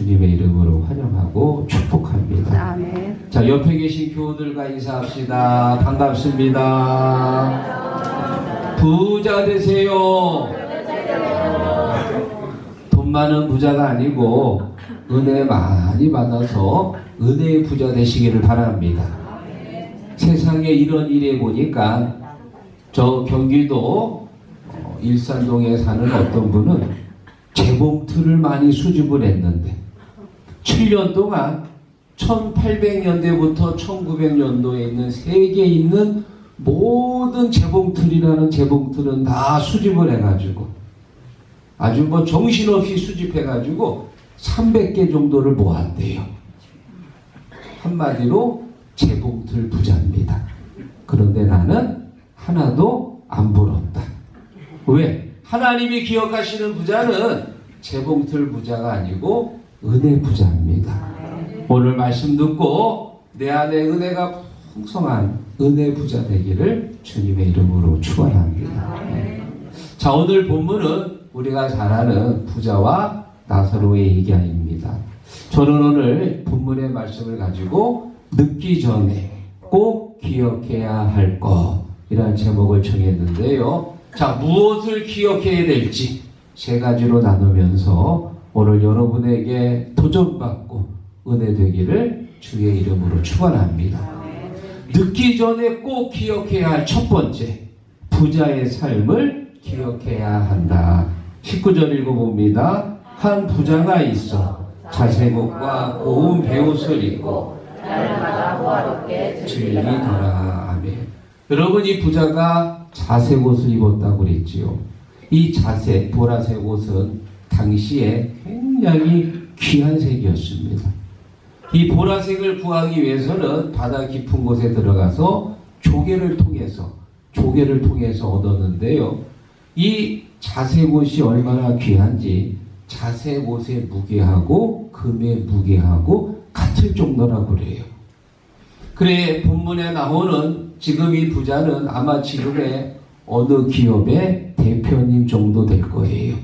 주님의 이름으로 환영하고 축복합니다. 아멘. 자, 옆에 계신 교우들과 인사합시다. 반갑습니다. 부자 되세요. 돈 많은 부자가 아니고 은혜 많이 받아서 은혜의 부자 되시기를 바랍니다. 세상에 이런 일에 보니까 저 경기도 어, 일산동에 사는 어떤 분은 재봉틀을 많이 수집을 했는데 7년 동안 1800년대부터 1900년도에 있는 세계에 있는 모든 재봉틀이라는 재봉틀은 다 수집을 해가지고 아주 뭐 정신없이 수집해가지고 300개 정도를 모았대요. 한마디로 재봉틀 부자입니다. 그런데 나는 하나도 안 부럽다. 왜? 하나님이 기억하시는 부자는 재봉틀 부자가 아니고 은혜 부자입니다. 오늘 말씀 듣고 내 안에 은혜가 풍성한 은혜 부자 되기를 주님의 이름으로 축원합니다. 자 오늘 본문은 우리가 잘 아는 부자와 나사로의 얘기입니다. 저는 오늘 본문의 말씀을 가지고 늦기 전에 꼭 기억해야 할 것이라는 제목을 정했는데요. 자 무엇을 기억해야 될지 세 가지로 나누면서 오늘 여러분에게 도전받고 은혜 되기를 주의 이름으로 축원합니다. 늦기 전에 꼭 기억해야 할 첫 번째 부자의 삶을 기억해야 한다. 19절 읽어봅니다. 한 부자가 있어 자세곡과 고운 배옷을 입고 날마다 호화롭게 즐기더라. 아멘. 여러분 이 부자가 자색 옷을 입었다고 그랬지요. 이 자색 보라색 옷은 당시에 굉장히 귀한 색이었습니다. 이 보라색을 구하기 위해서는 바다 깊은 곳에 들어가서 조개를 통해서 조개를 통해서 얻었는데요. 이 자색 옷이 얼마나 귀한지 자색 옷의 무게하고 금의 무게하고 같을 정도라고 그래요. 그래 본문에 나오는 지금 이 부자는 아마 지금의 어느 기업의 대표님 정도 될 거예요.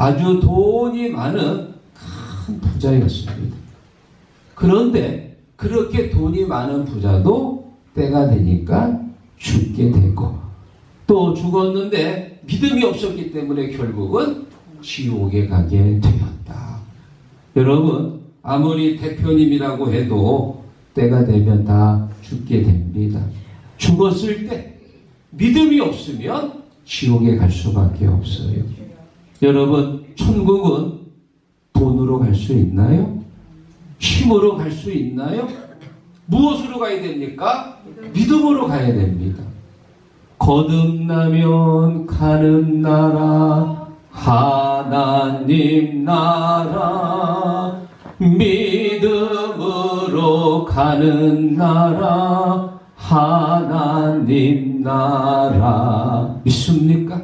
아주 돈이 많은 큰 부자였습니다. 그런데 그렇게 돈이 많은 부자도 때가 되니까 죽게 되고 또 죽었는데 믿음이 없었기 때문에 결국은 지옥에 가게 되었다. 여러분 아무리 대표님이라고 해도 때가 되면 다 죽게 됩니다. 죽었을 때 믿음이 없으면 지옥에 갈 수밖에 없어요. 여러분 천국은 돈으로 갈 수 있나요? 힘으로 갈 수 있나요? 무엇으로 가야 됩니까? 믿음으로 가야 됩니다. 거듭나면 가는 나라 하나님 나라 믿음으로 가는 나라 하나님 나라 믿습니까?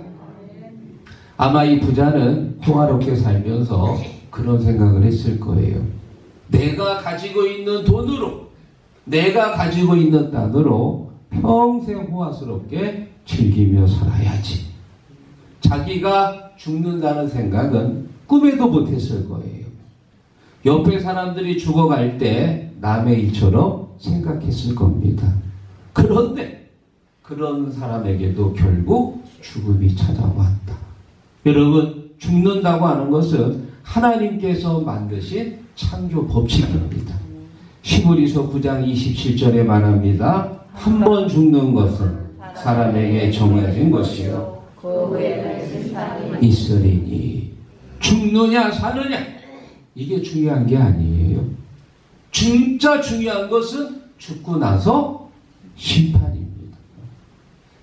아마 이 부자는 호화롭게 살면서 그런 생각을 했을 거예요. 내가 가지고 있는 돈으로, 내가 가지고 있는 땅으로 평생 호화스럽게 즐기며 살아야지. 자기가 죽는다는 생각은 꿈에도 못했을 거예요. 옆에 사람들이 죽어갈 때 남의 일처럼 생각했을 겁니다. 그런데 그런 사람에게도 결국 죽음이 찾아왔다. 여러분, 죽는다고 하는 것은 하나님께서 만드신 창조 법칙입니다. 시브리서 9장 27절에 말합니다. 한 번 죽는 것은 사람에게 정해진 것이요. 있으리니 죽느냐 사느냐 이게 중요한 게 아니에요. 진짜 중요한 것은 죽고 나서 심판입니다.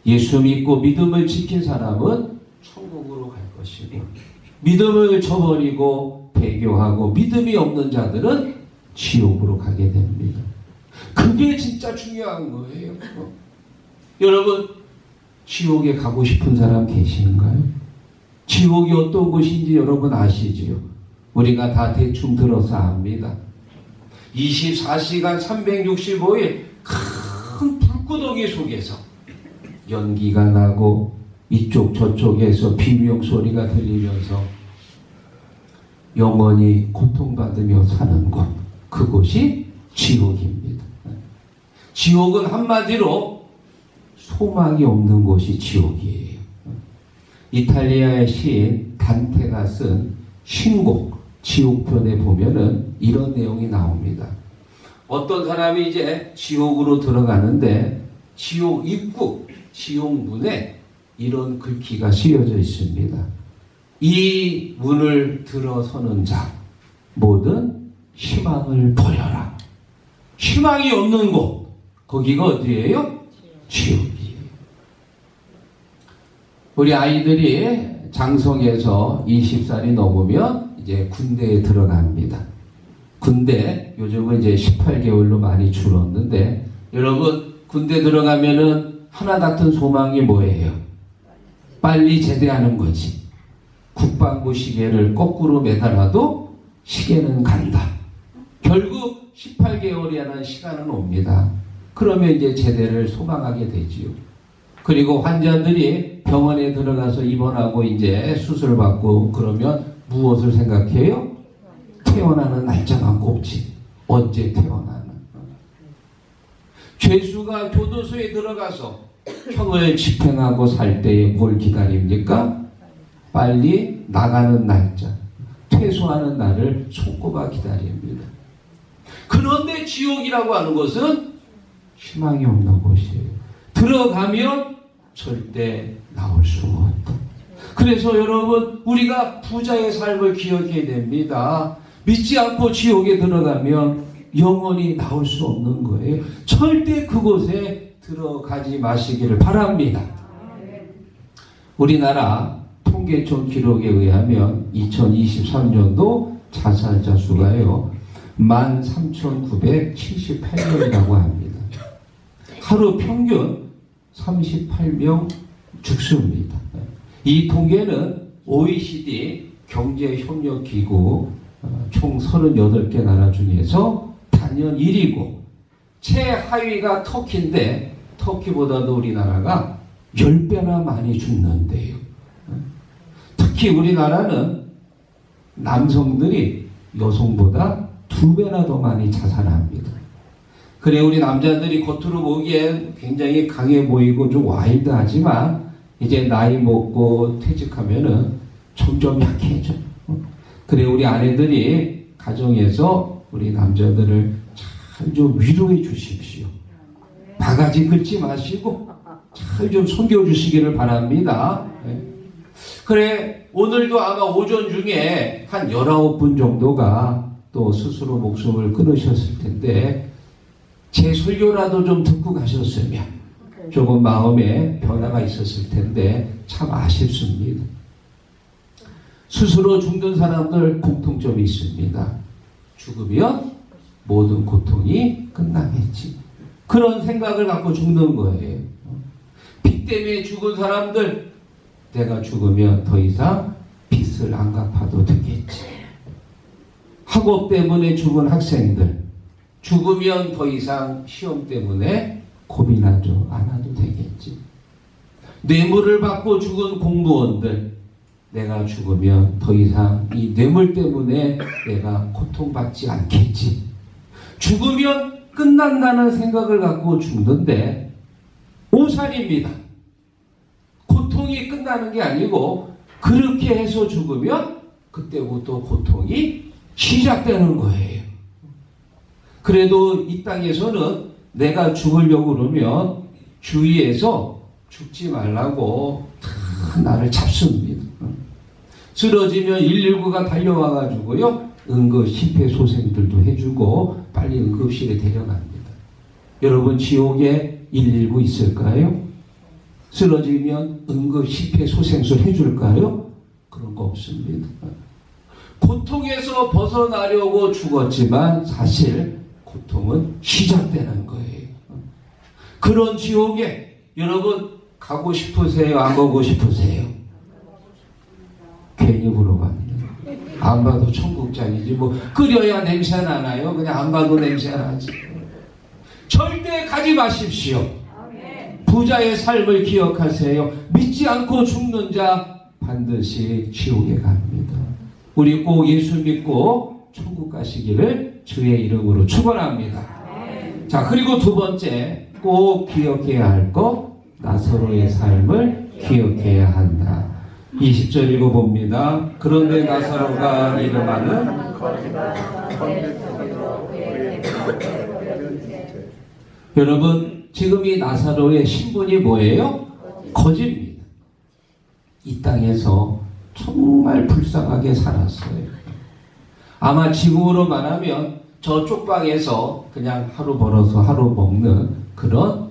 예수 믿고 믿음을 지킨 사람은 천국으로 갈 것이고 믿음을 저버리고 배교하고 믿음이 없는 자들은 지옥으로 가게 됩니다. 그게 진짜 중요한 거예요. 여러분 지옥에 가고 싶은 사람 계신가요? 지옥이 어떤 곳인지 여러분 아시지요? 우리가 다 대충 들어서 압니다. 24시간 365일 큰 불구덩이 속에서 연기가 나고 이쪽 저쪽에서 비명 소리가 들리면서 영원히 고통받으며 사는 곳, 그곳이 지옥입니다. 지옥은 한마디로 소망이 없는 곳이 지옥이에요. 이탈리아의 시인 단테가 쓴 신곡 지옥편에 보면은 이런 내용이 나옵니다. 어떤 사람이 이제 지옥으로 들어가는데 지옥 입구, 지옥 문에 이런 글귀가 쓰여져 있습니다. 이 문을 들어서는 자, 모든 희망을 버려라. 희망이 없는 곳, 거기가 어디예요? 지옥이에요. 우리 아이들이 장성에서 20살이 넘으면 이제 군대에 들어갑니다. 군대 요즘은 이제 18개월로 많이 줄었는데 여러분 군대 들어가면은 하나 같은 소망이 뭐예요? 빨리 제대하는 거지. 국방부 시계를 거꾸로 매달아도 시계는 간다. 결국 18개월이라는 시간은 옵니다. 그러면 이제 제대를 소망하게 되지요. 그리고 환자들이 병원에 들어가서 입원하고 이제 수술 받고 그러면 무엇을 생각해요? 태어나는 날짜만 꼽지. 언제 태어나는. 죄수가 교도소에 들어가서 형을 집행하고 살 때에 뭘 기다립니까? 빨리 나가는 날짜, 퇴소하는 날을 손꼽아 기다립니다. 그런데 지옥이라고 하는 것은 희망이 없는 곳이에요. 들어가면 절대 나올 수 없다. 그래서 여러분 우리가 부자의 삶을 기억해야 됩니다. 믿지 않고 지옥에 들어가면 영원히 나올 수 없는 거예요. 절대 그곳에 들어가지 마시기를 바랍니다. 우리나라 통계청 기록에 의하면 2023년도 자살자 수가요 13,978명이라고 합니다. 하루 평균 38명 죽습니다. 이 통계는 OECD 경제협력기구 어, 총 38개 나라 중에서 단연 1위고 최하위가 터키인데 터키보다도 우리나라가 10배나 많이 죽는데요. 특히 우리나라는 남성들이 여성보다 두 배나 더 많이 자살합니다. 그래 우리 남자들이 겉으로 보기엔 굉장히 강해 보이고 좀 와일드하지만 이제 나이 먹고 퇴직하면은 점점 약해져. 그래 우리 아내들이 가정에서 우리 남자들을 잘 좀 위로해 주십시오. 바가지 긁지 마시고 잘 좀 섬겨 주시기를 바랍니다. 네. 그래 오늘도 아마 오전 중에 한 19분 정도가 또 스스로 목숨을 끊으셨을 텐데 제 설교라도 좀 듣고 가셨으면 조금 마음에 변화가 있었을 텐데 참 아쉽습니다. 스스로 죽는 사람들 공통점이 있습니다. 죽으면 모든 고통이 끝나겠지. 그런 생각을 갖고 죽는 거예요. 빚 때문에 죽은 사람들, 내가 죽으면 더 이상 빚을 안 갚아도 되겠지. 학업 때문에 죽은 학생들, 죽으면 더 이상 시험 때문에 고민하지 않아도 되겠지. 뇌물을 받고 죽은 공무원들, 내가 죽으면 더 이상 이 뇌물 때문에 내가 고통받지 않겠지. 죽으면 끝난다는 생각을 갖고 죽는데 오살입니다. 고통이 끝나는 게 아니고 그렇게 해서 죽으면 그때부터 고통이 시작되는 거예요. 그래도 이 땅에서는 내가 죽으려고 그러면 주위에서 죽지 말라고 다 나를 잡습니다. 쓰러지면 119가 달려와 가지고요. 응급 심폐소생들도 해주고 빨리 응급실에 데려갑니다. 여러분 지옥에 119 있을까요? 쓰러지면 응급 심폐소생술 해줄까요? 그런 거 없습니다. 고통에서 벗어나려고 죽었지만 사실 고통은 시작되는 거예요. 그런 지옥에 여러분 가고 싶으세요? 안 가고 싶으세요? 괜히 물어봤네. 안 봐도 천국장이지 뭐 끓여야 냄새 나나요? 그냥 안 봐도 냄새 나지. 절대 가지 마십시오. 부자의 삶을 기억하세요. 믿지 않고 죽는 자 반드시 지옥에 갑니다. 우리 꼭 예수 믿고 천국 가시기를 주의 이름으로 축원합니다. 자, 그리고 두 번째 꼭 기억해야 할 것 나사로의 삶을 기억해야 한다. 20절 읽어봅니다. 그런데 나사로가 이름하는 여러분 지금 이 나사로의 신분이 뭐예요? 거지입니다. 이 땅에서 정말 불쌍하게 살았어요. 아마 지금으로 말하면 저 쪽방에서 그냥 하루 벌어서 하루 먹는 그런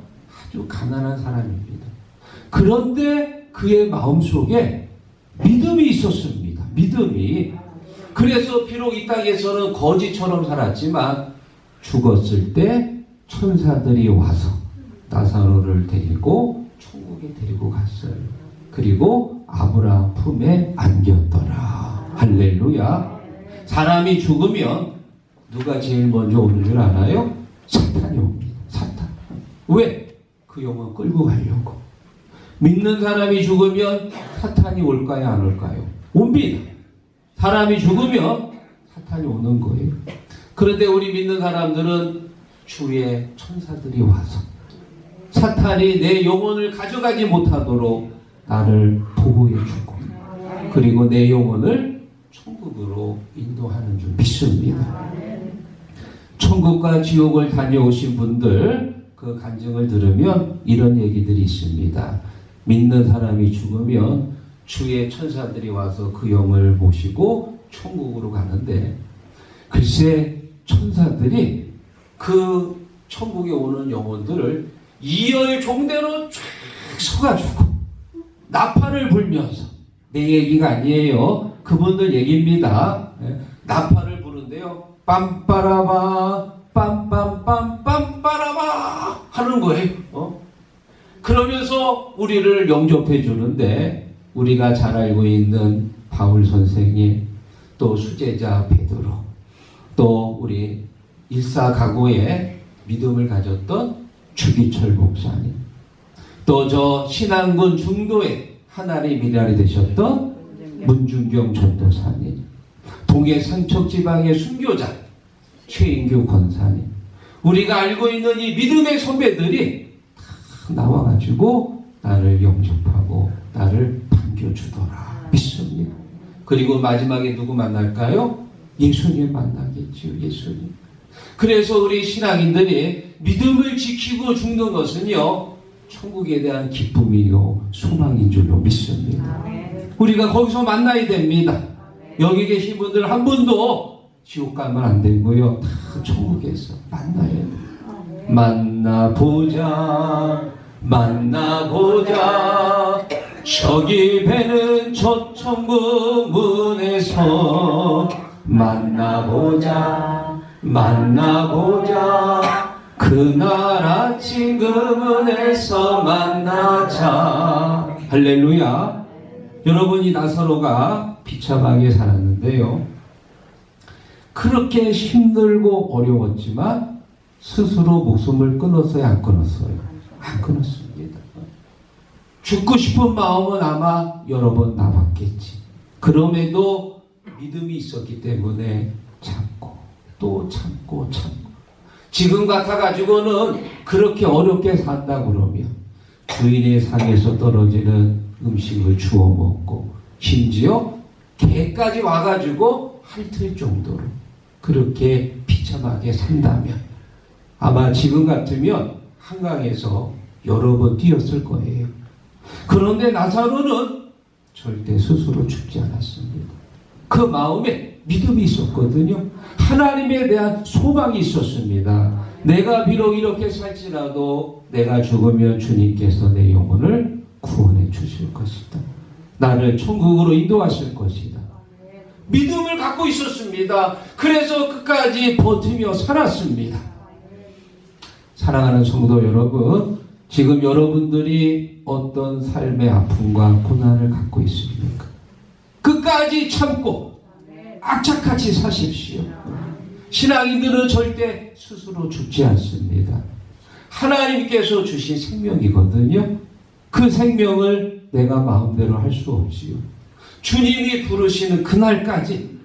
아주 가난한 사람입니다. 그런데 그의 마음속에 믿음이 있었습니다. 믿음이. 그래서 비록 이 땅에서는 거지처럼 살았지만 죽었을 때 천사들이 와서 나사로를 데리고 천국에 데리고 갔어요. 그리고 아브라함 품에 안겼더라. 할렐루야. 사람이 죽으면 누가 제일 먼저 오는 줄 알아요? 사탄이 옵니다. 사탄. 왜? 그 영혼 끌고 가려고. 믿는 사람이 죽으면 사탄이 올까요? 안 올까요? 옵니다. 사람이 죽으면 사탄이 오는 거예요. 그런데 우리 믿는 사람들은 주의 천사들이 와서 사탄이 내 영혼을 가져가지 못하도록 나를 보호해 주고 그리고 내 영혼을 천국으로 인도하는 줄 믿습니다. 천국과 지옥을 다녀오신 분들 그 간증을 들으면 이런 얘기들이 있습니다. 믿는 사람이 죽으면 주의 천사들이 와서 그 영을 모시고 천국으로 가는데 글쎄 천사들이 그 천국에 오는 영혼들을 이열 종대로 쫙 서가지고 나팔을 불면서 내 얘기가 아니에요. 그분들 얘기입니다. 예, 나팔을 부른데요. 빰빠라바 빰빰빰 빰빠라바 하는 거예요. 어? 그러면서 우리를 영접해 주는데 우리가 잘 알고 있는 바울 선생님 또 수제자 베드로 또 우리 일사각오에 믿음을 가졌던 주기철 목사님 또 저 신안군 중도에 하나님 미랄이 되셨던 문중경 전도사님 동해 삼척 지방의 순교자 최인규 권사님 우리가 알고 있는 이 믿음의 선배들이 다 나와가지고 나를 영접하고 나를 반겨주더라. 믿습니다. 그리고 마지막에 누구 만날까요? 예수님 만나겠죠 예수님. 그래서 우리 신앙인들이 믿음을 지키고 죽는 것은요 천국에 대한 기쁨이요 소망인 줄로 믿습니다. 우리가 거기서 만나야 됩니다. 여기 계신 분들 한 분도 지옥 가면 안 되고요 다 천국에서 만나야 돼요 만나보자 만나보자 저기 배는 저 천국 문에서 만나보자 만나보자 그날 아침 그 문에서 만나자. 할렐루야. 여러분이 나사로가 비참하게 살았는데요. 그렇게 힘들고 어려웠지만 스스로 목숨을 끊었어요 안 끊었어요 안 끊었습니다. 죽고 싶은 마음은 아마 여러 번 나봤겠지. 그럼에도 믿음이 있었기 때문에 참고 또 참고 참고. 지금 같아가지고는 그렇게 어렵게 산다 그러면 주인의 상에서 떨어지는 음식을 주워 먹고 심지어 개까지 와가지고 핥을 정도로 그렇게 비참하게 산다면 아마 지금 같으면 한강에서 여러 번 뛰었을 거예요. 그런데 나사로는 절대 스스로 죽지 않았습니다. 그 마음에 믿음이 있었거든요. 하나님에 대한 소망이 있었습니다. 내가 비록 이렇게 살지라도 내가 죽으면 주님께서 내 영혼을 구원해 주실 것이다. 나를 천국으로 인도하실 것이다. 믿음을 갖고 있었습니다. 그래서 끝까지 버티며 살았습니다. 사랑하는 성도 여러분, 지금 여러분들이 어떤 삶의 아픔과 고난을 갖고 있습니까? 끝까지 참고 악착같이 사십시오. 신앙인들은 절대 스스로 죽지 않습니다. 하나님께서 주신 생명이거든요. 그 생명을 내가 마음대로 할 수 없지요. 주님이 부르시는 그날까지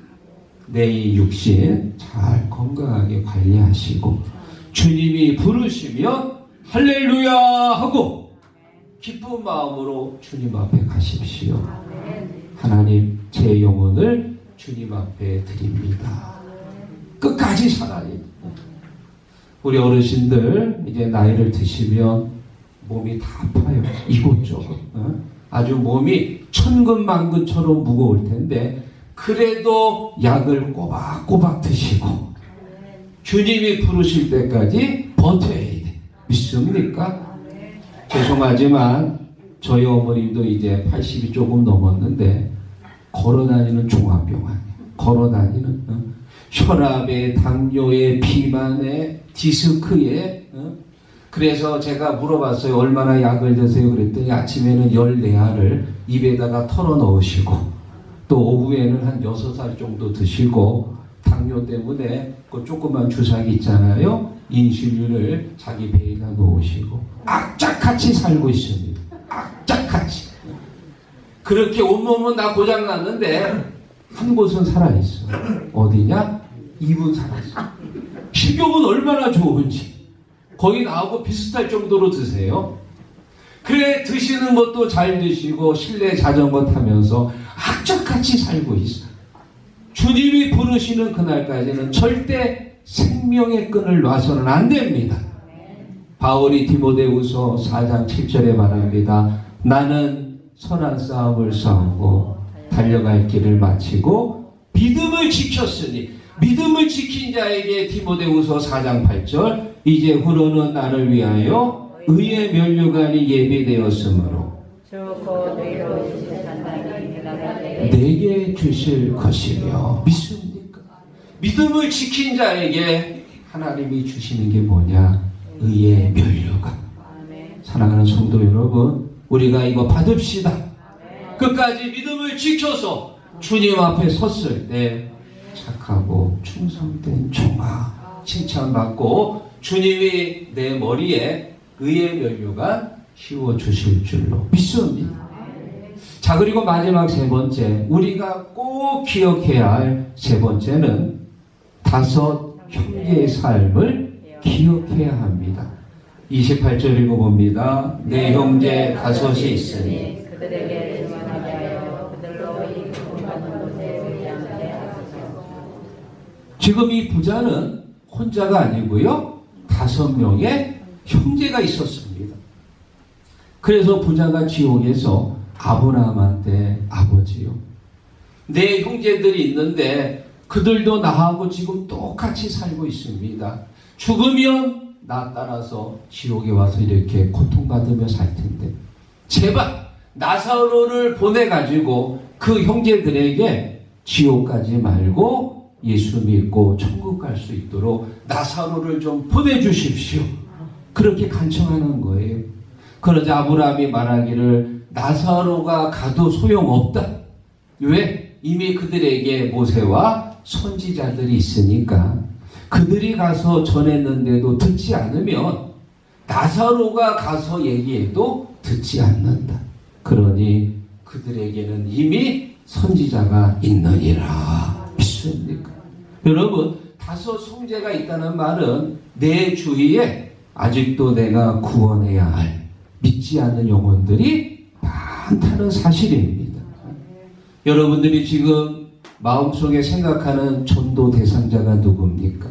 내 육신 잘 건강하게 관리하시고 주님이 부르시면 할렐루야 하고 기쁜 마음으로 주님 앞에 가십시오. 하나님 제 영혼을 주님 앞에 드립니다. 끝까지 살아야 돼. 우리 어르신들 이제 나이를 드시면 몸이 다 아파요. 이곳저곳. 어? 아주 몸이 천근만근처럼 무거울 텐데 그래도 약을 꼬박꼬박 드시고 주님이 부르실 때까지 버텨야 돼. 믿습니까? 죄송하지만 저희 어머님도 이제 80이 조금 넘었는데 걸어다니는 종합병원 걸어다니는 어? 혈압에 당뇨에 비만에 디스크에 어? 그래서 제가 물어봤어요 얼마나 약을 드세요 그랬더니 아침에는 14알을 입에다가 털어 넣으시고 또 오후에는 한 6살 정도 드시고 당뇨 때문에 그 조그만 주사기 있잖아요. 인슐린을 자기 배에다 놓으시고 악착같이 살고 있습니다. 악착같이. 그렇게 온몸은 다 고장났는데 한 곳은 살아있어. 어디냐? 입은 살아있어. 식욕은 얼마나 좋은지. 거기 나하고 비슷할 정도로 드세요. 그래 드시는 것도 잘 드시고 실내 자전거 타면서 악착같이 살고 있어 주님이 부르시는 그날까지는 절대 생명의 끈을 놔서는 안 됩니다. 바울이 디모데후서 4장 7절에 말합니다. 나는 선한 싸움을 싸우고 달려갈 길을 마치고 믿음을 지켰으니 믿음을 지킨 자에게 디모데후서 4장 8절 이제 후로는 나를 위하여 의의 면류관이 예비되었으므로 내게 주실 것이며 믿습니까? 믿음을 지킨 자에게 하나님이 주시는 게 뭐냐? 의의. 아멘. 사랑하는 성도 여러분, 우리가 이거 받읍시다. 끝까지 믿음을 지켜서 주님 앞에 섰을 때 착하고 충성된 종아 칭찬받고 주님이 내 머리에 의의 면류관 씌워 주실 줄로 믿습니다. 자 그리고 마지막 세 번째 우리가 꼭 기억해야 할 세 번째는 다섯 형제의 삶을 기억해야 합니다. 28절 읽어봅니다. 내 형제 다섯이 있으니 그들에게. 지금 이 부자는 혼자가 아니고요. 다섯 명의 형제가 있었습니다. 그래서 부자가 지옥에서 아브라함한테 아버지요. 내 형제들이 있는데 그들도 나하고 지금 똑같이 살고 있습니다. 죽으면 나 따라서 지옥에 와서 이렇게 고통받으며 살 텐데 제발 나사로를 보내가지고 그 형제들에게 지옥 가지 말고 예수 믿고 천국 갈 수 있도록 나사로를 좀 보내주십시오. 그렇게 간청하는 거예요. 그러자 아브라함이 말하기를 나사로가 가도 소용없다. 왜? 이미 그들에게 모세와 선지자들이 있으니까 그들이 가서 전했는데도 듣지 않으면 나사로가 가서 얘기해도 듣지 않는다. 그러니 그들에게는 이미 선지자가 있느니라. 믿습니까? 여러분, 다섯 형제가 있다는 말은 내 주위에 아직도 내가 구원해야 할 믿지 않는 영혼들이 많다는 사실입니다. 여러분들이 지금 마음속에 생각하는 전도 대상자가 누굽니까?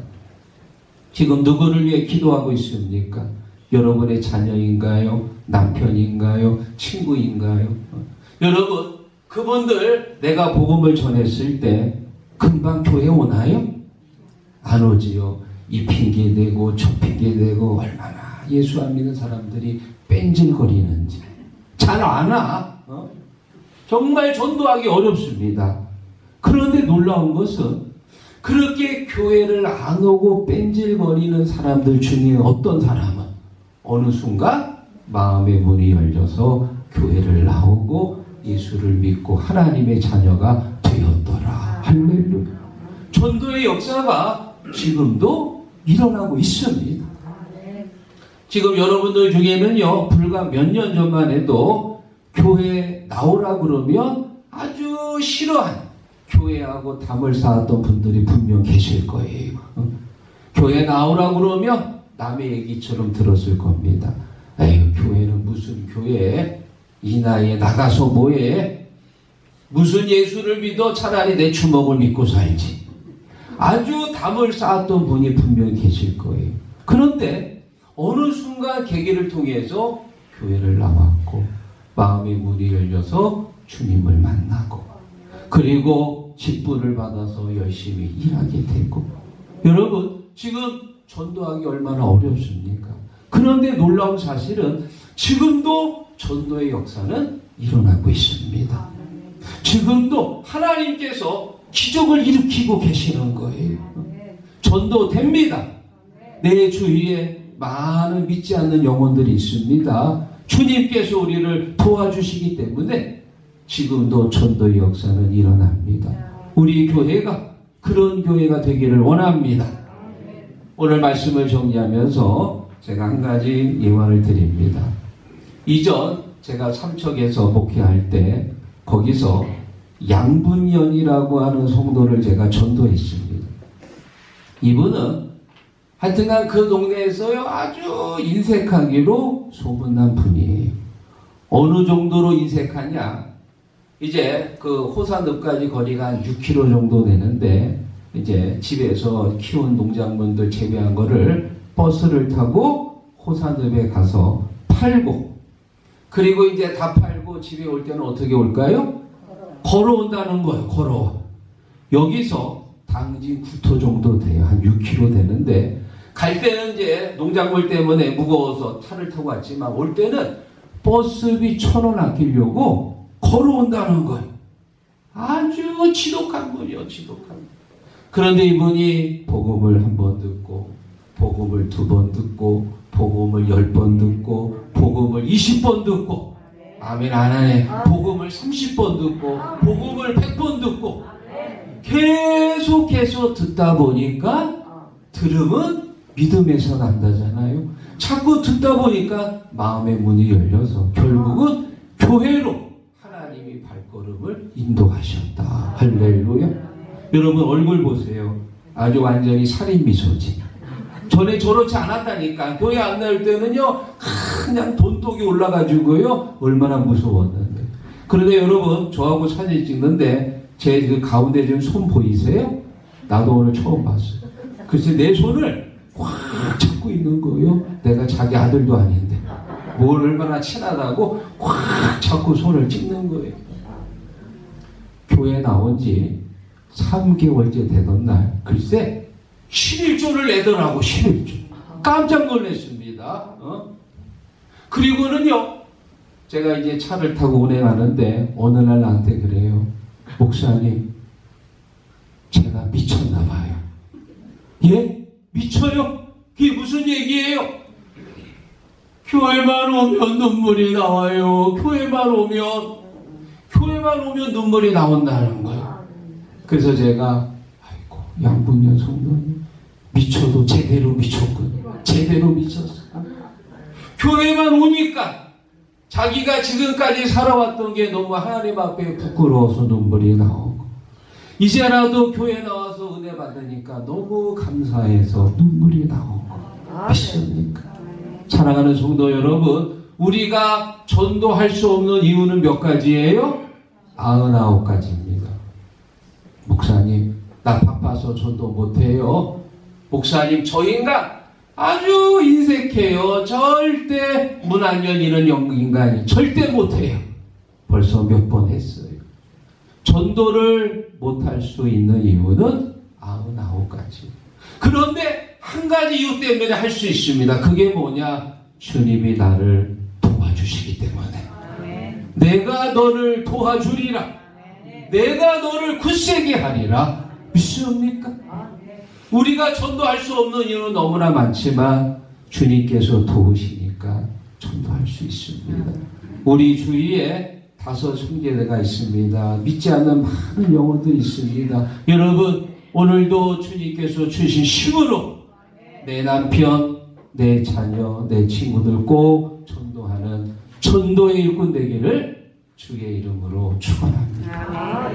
지금 누구를 위해 기도하고 있습니까? 여러분의 자녀인가요? 남편인가요? 친구인가요? 어? 여러분, 그분들 내가 복음을 전했을 때 금방 교회 오나요? 안 오지요. 이 핑계 대고 저 핑계 대고 얼마나 예수 안 믿는 사람들이 뺀질거리는지 잘안 와. 어? 정말 전도하기 어렵습니다. 그런데 놀라운 것은 그렇게 교회를 안 오고 뺀질거리는 사람들 중에 어떤 사람은 어느 순간 마음의 문이 열려서 교회를 나오고 예수를 믿고 하나님의 자녀가 되었더라. 할렐루야. 전도의 역사가 지금도 일어나고 있습니다. 지금 여러분들 중에는요, 불과 몇 년 전만 해도 교회 나오라 그러면 아주 싫어한 교회하고 담을 쌓았던 분들이 분명 계실 거예요. 어? 교회 나오라고 그러면 남의 얘기처럼 들었을 겁니다. 에휴, 교회는 무슨 교회? 이 나이에 나가서 뭐해? 무슨 예수를 믿어 차라리 내 주먹을 믿고 살지. 아주 담을 쌓았던 분이 분명 계실 거예요. 그런데 어느 순간 계기를 통해서 교회를 나왔고 마음의 문이 열려서 주님을 만나고 그리고 직분을 받아서 열심히 일하게 되고 여러분 지금 전도하기 얼마나 어렵습니까? 그런데 놀라운 사실은 지금도 전도의 역사는 일어나고 있습니다. 지금도 하나님께서 기적을 일으키고 계시는 거예요. 전도됩니다. 내 주위에 많은 믿지 않는 영혼들이 있습니다. 주님께서 우리를 도와주시기 때문에 지금도 전도의 역사는 일어납니다. 우리 교회가 그런 교회가 되기를 원합니다. 오늘 말씀을 정리하면서 제가 한 가지 예화를 드립니다. 이전 제가 삼척에서 목회할 때 거기서 양분연이라고 하는 성도를 제가 전도했습니다. 이분은 하여튼간 그 동네에서요 아주 인색하기로 소문난 분이에요. 어느 정도로 인색하냐? 이제 그 호산읍까지 거리가 한 6km 정도 되는데 이제 집에서 키운 농작물들 재배한 거를 버스를 타고 호산읍에 가서 팔고 그리고 이제 다 팔고 집에 올 때는 어떻게 올까요? 걸어온다는 거예요. 걸어. 여기서 당진 구토 정도 돼요. 한 6km 되는데 갈 때는 이제 농작물 때문에 무거워서 차를 타고 왔지만 올 때는 버스비 천 원 아끼려고 걸어온다는 거예요. 아주 지독한 분이요, 지독한 분. 그런데 이분이 복음을 한 번 듣고, 복음을 두 번 듣고, 복음을 열 번 듣고, 복음을 이십 번 듣고, 아멘 안 하네. 복음을 삼십 번 듣고, 복음을 백 번 듣고, 계속해서 듣다 보니까 들음은 믿음에서 난다잖아요. 자꾸 듣다 보니까 마음의 문이 열려서 결국은 교회로 하나님이 발걸음을 인도하셨다. 할렐루야. 여러분 얼굴 보세요. 아주 완전히 살인 미소지. 전에 저렇지 않았다니까. 교회 안 나올 때는요, 그냥 돈독이 올라가지고요, 얼마나 무서웠는데. 그런데 여러분, 저하고 사진 찍는데, 제 그 가운데 지금 손 보이세요? 나도 오늘 처음 봤어요. 글쎄, 내 손을 꽉 잡고 있는 거예요. 내가 자기 아들도 아닌데. 뭘 얼마나 친하다고 꽉 잡고 손을 찍는 거예요. 교회 나온 지 3개월째 되던 날, 글쎄, 11조를 내더라고, 11조. 깜짝 놀랐습니다. 어? 그리고는요, 제가 이제 차를 타고 운행하는데, 어느 날 나한테 그래요. 목사님, 제가 미쳤나 봐요. 예? 미쳐요? 그게 무슨 얘기예요? 교회만 오면 눈물이 나와요. 교회만 오면, 교회만 오면 눈물이 나온다는 거예요. 그래서 제가, 아이고, 양분년 성도님, 미쳐도 제대로 미쳤군. 제대로 미쳤어. 교회만 오니까, 자기가 지금까지 살아왔던 게 너무 하나님 앞에 부끄러워서 눈물이 나오고, 이제라도 교회 나와서 은혜 받으니까 너무 감사해서 눈물이 나오고, 믿습니까? 사랑하는 성도 여러분, 우리가 전도할 수 없는 이유는 몇 가지예요? 아흔아홉 가지입니다. 목사님, 나 바빠서 전도 못해요. 목사님, 저 인간 아주 인색해요. 절대 문안 열리는 영- 인간이 절대 못해요. 벌써 몇 번 했어요. 전도를 못할 수 있는 이유는 아흔아홉 가지. 그런데 한 가지 이유 때문에 할 수 있습니다. 그게 뭐냐? 주님이 나를 도와주시기 때문에. 내가 너를 도와주리라. 내가 너를 굳세게 하리라. 믿습니까? 우리가 전도할 수 없는 이유는 너무나 많지만 주님께서 도우시니까 전도할 수 있습니다. 우리 주위에 다섯 형제가 있습니다. 믿지 않는 많은 영혼들이 있습니다. 여러분 오늘도 주님께서 주신 힘으로 내 남편, 내 자녀, 내 친구들 꼭 전도하는 전도의 일꾼 되기를 주의 이름으로 축원합니다.